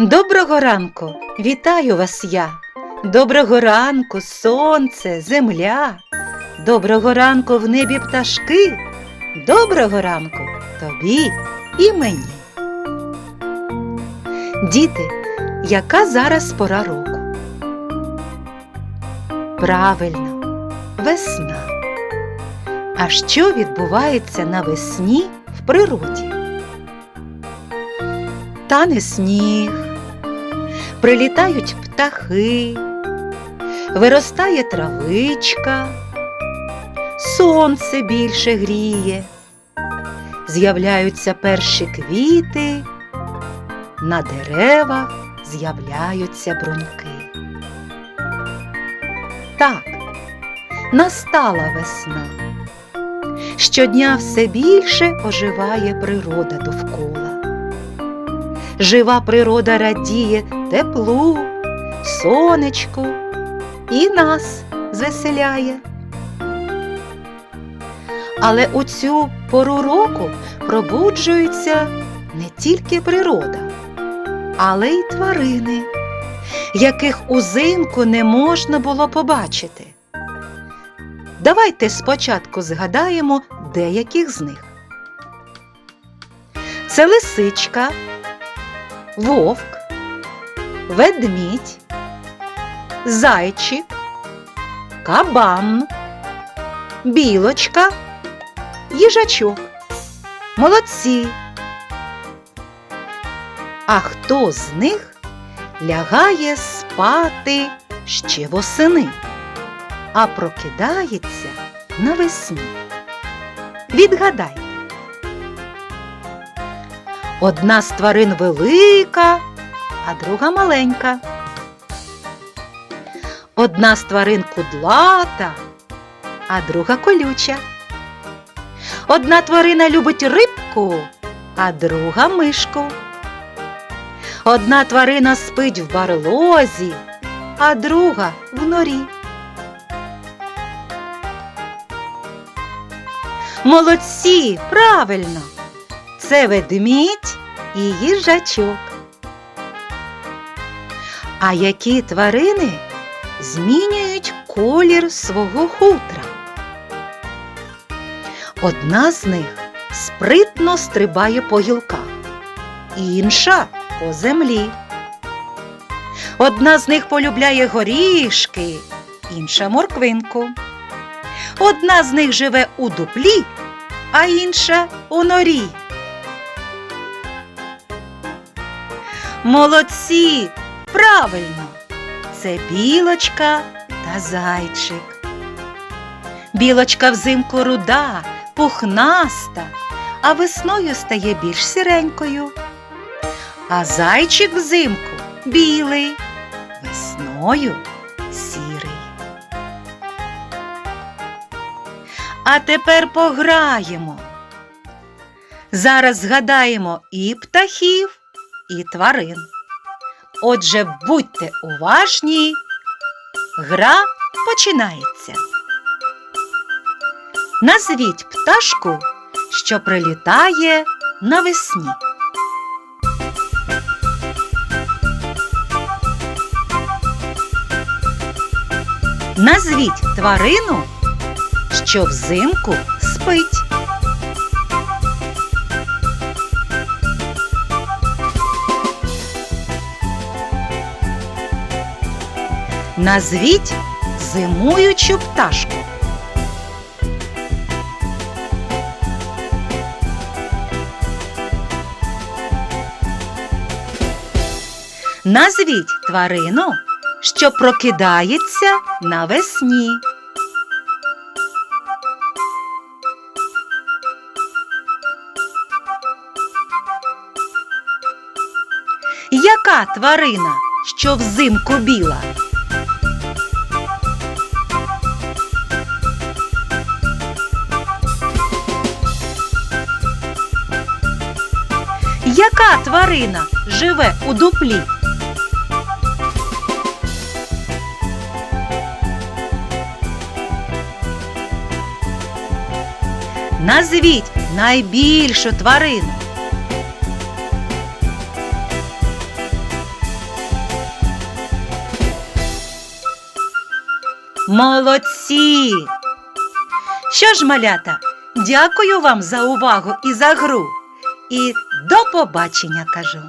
Доброго ранку, вітаю вас я. Доброго ранку, сонце, земля. Доброго ранку в небі пташки. Доброго ранку тобі і мені. Діти, яка зараз пора року? Правильно, весна. А що відбувається навесні в природі? Тане сніг, прилітають птахи, виростає травичка, сонце більше гріє, з'являються перші квіти, на деревах з'являються бруньки. Так, настала весна. Щодня все більше оживає природа довкола. Жива природа радіє теплу, сонечку і нас звеселяє. Але у цю пору року пробуджується не тільки природа, але й тварини, яких узимку не можна було побачити. Давайте спочатку згадаємо деяких з них. Це лисичка, вовк, ведмідь, зайчик, кабан, білочка, їжачок. Молодці. А хто з них лягає спати ще восени, а прокидається навесні? Відгадайте. Одна з тварин велика, а друга маленька. Одна з тварин кудлата, а друга колюча. Одна тварина любить рибку, а друга мишку. Одна тварина спить в барлозі, а друга в норі. Молодці, правильно! Це ведмідь і їжачок. А які тварини змінюють колір свого хутра? Одна з них спритно стрибає по гілках, інша по землі. Одна з них полюбляє горішки, інша морквинку. Одна з них живе у дуплі, а інша у норі. Молодці! Правильно! Це білочка та зайчик. Білочка взимку руда, пухнаста, а весною стає більш сіренькою. А зайчик взимку білий, весною сірий. А тепер пограємо. Зараз згадаємо і птахів, і тварин. Отже, будьте уважні. Гра починається. Назвіть пташку, що прилітає навесні. Назвіть тварину, що взимку спить. Назвіть зимуючу пташку. Назвіть тварину, що прокидається навесні. Яка тварина, що взимку біла? Яка тварина живе у дуплі? Назвіть найбільшу тварину. Молодці! Що ж, малята, дякую вам за увагу і за гру. І до побачення кажу.